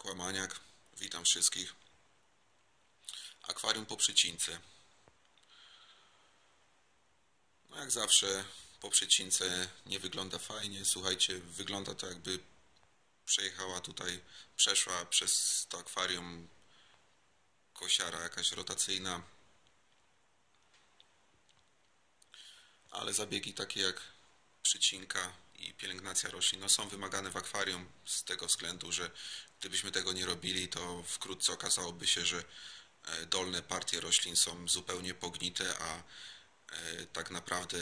Aquamaniak. Witam wszystkich. Akwarium po przycince. No jak zawsze po przycince nie wygląda fajnie. Słuchajcie, wygląda to jakby przejechała tutaj, przeszła przez to akwarium kosiara jakaś rotacyjna. Ale zabiegi takie jak przycinka i pielęgnacja roślin no, są wymagane w akwarium z tego względu, że gdybyśmy tego nie robili, to wkrótce okazałoby się, że e, dolne partie roślin są zupełnie pognite, a e, tak naprawdę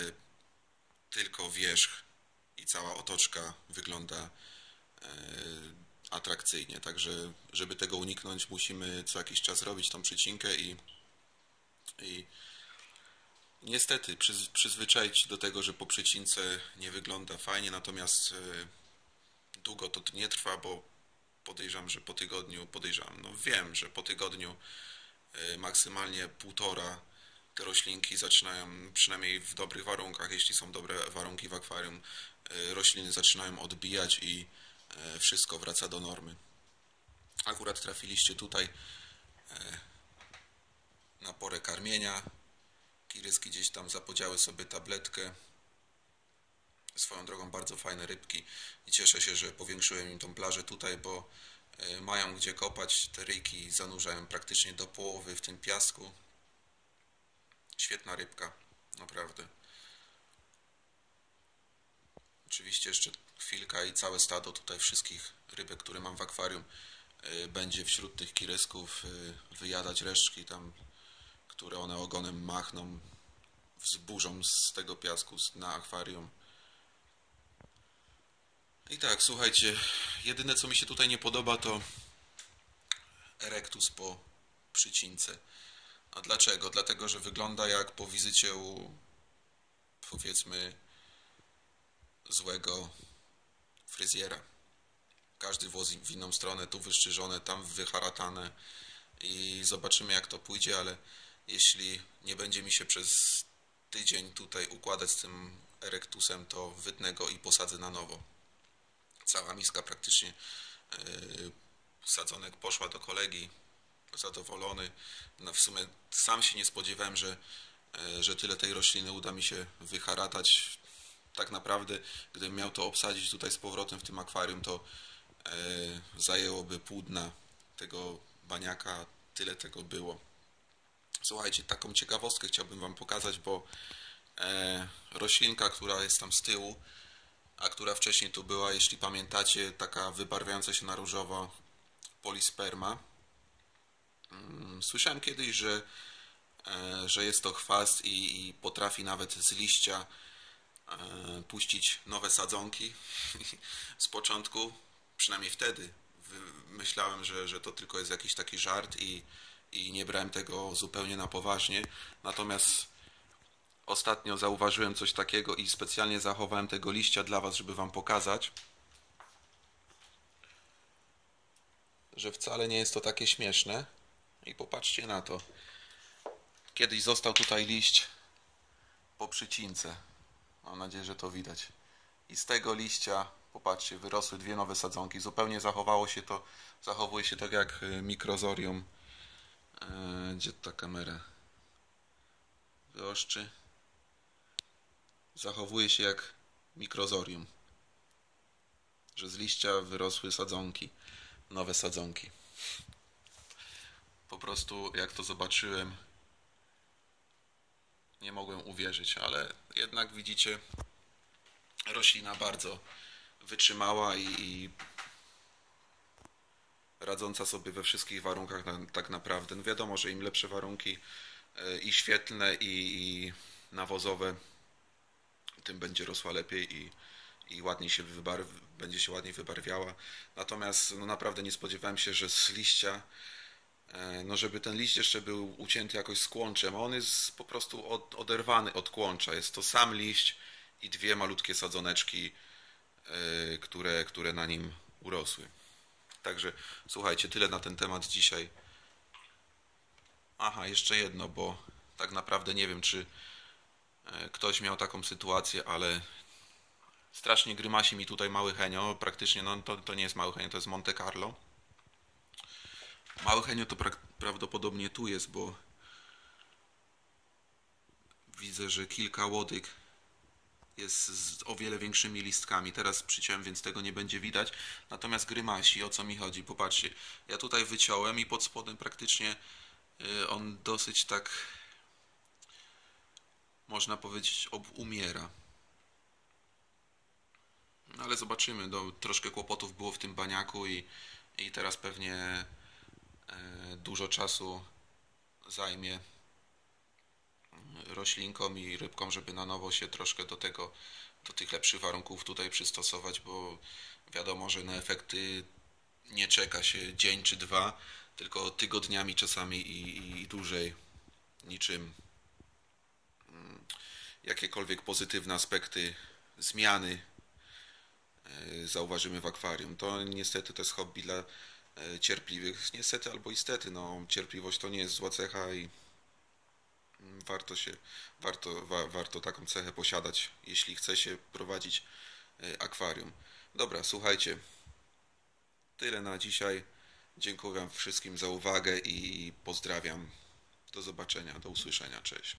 tylko wierzch i cała otoczka wygląda e, atrakcyjnie. Także, żeby tego uniknąć, musimy co jakiś czas robić tą przycinkę i, i niestety przyz, przyzwyczaić do tego, że po przycince nie wygląda fajnie, natomiast e, długo to nie trwa, bo podejrzewam, że po tygodniu, podejrzewam, no wiem, że po tygodniu e, maksymalnie półtora te roślinki zaczynają, przynajmniej w dobrych warunkach, jeśli są dobre warunki w akwarium, e, rośliny zaczynają odbijać i wszystko wraca do normy. Akurat trafiliście tutaj na porę karmienia, Kiryski gdzieś tam zapodziały sobie tabletkę. Swoją drogą bardzo fajne rybki i cieszę się, że powiększyłem im tą plażę tutaj, bo e, mają gdzie kopać. Te ryjki zanurzają praktycznie do połowy w tym piasku. Świetna rybka, naprawdę. Oczywiście jeszcze chwilka i całe stado tutaj wszystkich rybek, które mam w akwarium e, będzie wśród tych kirysków e, wyjadać resztki tam które one ogonem machną, wzburzą z tego piasku na akwarium. I tak, słuchajcie, jedyne co mi się tutaj nie podoba to erectus po przycince. A dlaczego? Dlatego, że wygląda jak po wizycie u powiedzmy złego fryzjera. Każdy włos w inną stronę, tu wyszczyżone, tam wyharatane i zobaczymy jak to pójdzie, ale jeśli nie będzie mi się przez tydzień tutaj układać z tym erektusem, to wytnę go i posadzę na nowo. Cała miska praktycznie yy, sadzonek poszła do kolegi, zadowolony. No w sumie sam się nie spodziewałem, że, yy, że tyle tej rośliny uda mi się wyharatać. Tak naprawdę, gdybym miał to obsadzić tutaj z powrotem w tym akwarium, to yy, zajęłoby pół dna tego baniaka, tyle tego było. Słuchajcie, taką ciekawostkę chciałbym Wam pokazać, bo e, roślinka, która jest tam z tyłu, a która wcześniej tu była, jeśli pamiętacie, taka wybarwiająca się na różowo polisperma. Mm, słyszałem kiedyś, że, e, że jest to chwast i, i potrafi nawet z liścia e, puścić nowe sadzonki. z początku, przynajmniej wtedy, myślałem, że, że to tylko jest jakiś taki żart i i nie brałem tego zupełnie na poważnie. Natomiast ostatnio zauważyłem coś takiego i specjalnie zachowałem tego liścia dla Was, żeby Wam pokazać, że wcale nie jest to takie śmieszne. I popatrzcie na to. Kiedyś został tutaj liść po przycince. Mam nadzieję, że to widać. I z tego liścia, popatrzcie, wyrosły dwie nowe sadzonki. Zupełnie zachowało się to, zachowuje się tak jak y, mikrozorium Gdzie ta kamera wyoszczy? Zachowuje się jak mikrozorium. Że z liścia wyrosły sadzonki, nowe sadzonki. Po prostu jak to zobaczyłem, nie mogłem uwierzyć, ale jednak widzicie, roślina bardzo wytrzymała i, i radząca sobie we wszystkich warunkach tak naprawdę. No wiadomo, że im lepsze warunki e, i świetlne i, i nawozowe, tym będzie rosła lepiej i, i ładniej się wybarw, będzie się ładniej wybarwiała. Natomiast no naprawdę nie spodziewałem się, że z liścia, e, no żeby ten liść jeszcze był ucięty jakoś z kłączem, a on jest po prostu od, oderwany od kłącza. Jest to sam liść i dwie malutkie sadzoneczki, e, które, które na nim urosły. Także słuchajcie, tyle na ten temat dzisiaj. Aha, jeszcze jedno, bo tak naprawdę nie wiem, czy e, ktoś miał taką sytuację, ale strasznie grymasi mi tutaj mały henio. Praktycznie, no to, to nie jest mały henio, to jest Monte Carlo. Mały henio to prak- prawdopodobnie tu jest, bo widzę, że kilka łodyg jest z o wiele większymi listkami. Teraz przyciąłem, więc tego nie będzie widać. Natomiast grymasi, o co mi chodzi? Popatrzcie, ja tutaj wyciąłem i pod spodem praktycznie y, on dosyć tak można powiedzieć obumiera. No ale zobaczymy, no, troszkę kłopotów było w tym baniaku i, i teraz pewnie e, dużo czasu zajmie roślinkom i rybkom, żeby na nowo się troszkę do tego, do tych lepszych warunków tutaj przystosować, bo wiadomo, że na efekty nie czeka się dzień czy dwa, tylko tygodniami czasami i, i, dłużej, niczym mm, jakiekolwiek pozytywne aspekty zmiany e, zauważymy w akwarium. To niestety to jest hobby dla e, cierpliwych. Niestety albo istety, no cierpliwość to nie jest zła cecha i warto się, warto, wa, warto taką cechę posiadać, jeśli chce się prowadzić e, akwarium. Dobra, słuchajcie, tyle na dzisiaj. Dziękuję wszystkim za uwagę i pozdrawiam. Do zobaczenia, do usłyszenia, cześć.